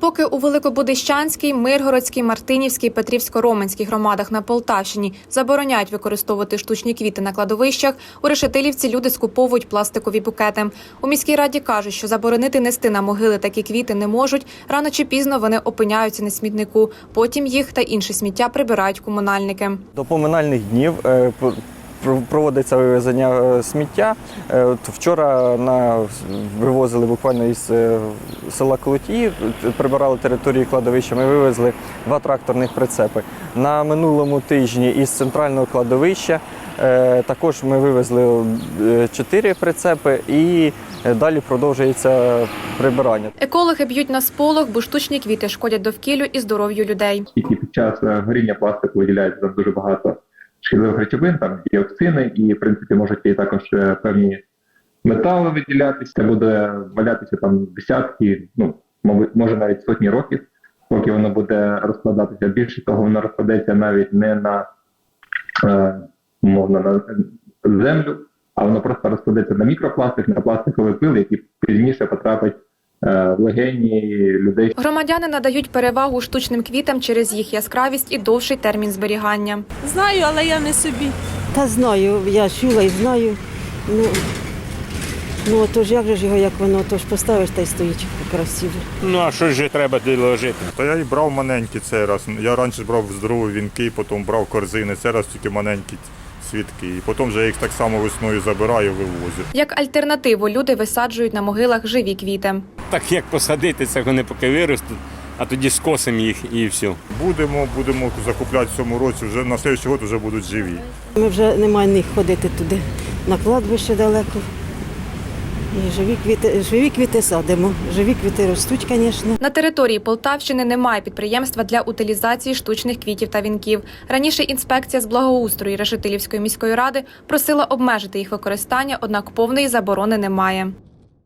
Поки у Великобудищанській, Миргородській, Мартинівській, Петрівсько-Роменській громадах на Полтавщині забороняють використовувати штучні квіти на кладовищах, у Решетилівці люди скуповують пластикові букети. У міській раді кажуть, що заборонити нести на могили такі квіти не можуть. Рано чи пізно вони опиняються на смітнику. Потім їх та інше сміття прибирають комунальники. До поминальних днів е, проводиться вивезення е, сміття. Е, От вчора на, вивозили буквально із е, села Колотії, прибирали територію кладовища. Ми вивезли два тракторних прицепи. На минулому тижні із центрального кладовища також ми вивезли чотири прицепи і далі продовжується прибирання. Екологи б'ють на сполох, бо штучні квіти шкодять довкіллю і здоров'ю людей. під час горіння пластику виділяється дуже багато шкідливих речовин, там діоксини, і в принципі можуть і також е, певні метали виділятися. Це буде валятися там десятки, ну може навіть сотні років, поки воно буде розкладатися. Більше того, воно розкладеться навіть не на е, мовно на землю, а воно просто розкладеться на мікропластик, на пластиковий пил, який пізніше потрапить в легені людей, Громадяни надають перевагу штучним квітам через їх яскравість і довший термін зберігання. Знаю, але я не собі. Та знаю, я чула і знаю. Ну, ну то ж як же ж його, як воно, то ж поставиш та й стоїть красиво. Ну а що ж треба доложити? Та я і брав маленькі цей раз. Я раніше брав здорові вінки, потім брав корзини, цей раз тільки маленькі свідки. І потім вже їх так само весною забираю, вивозю. Як альтернативу люди висаджують на могилах живі квіти. Так як посадити, це вони поки виростуть, а тоді скосимо їх і все. Будемо, будемо закупляти в цьому році, вже на слідчий год вже будуть живі. Ми вже немає них ходити туди на кладбище далеко. І живі квіти, живі квіти садимо. Живі квіти ростуть, звісно. На території Полтавщини немає підприємства для утилізації штучних квітів та вінків. Раніше інспекція з благоустрою Решетилівської міської ради просила обмежити їх використання, однак повної заборони немає.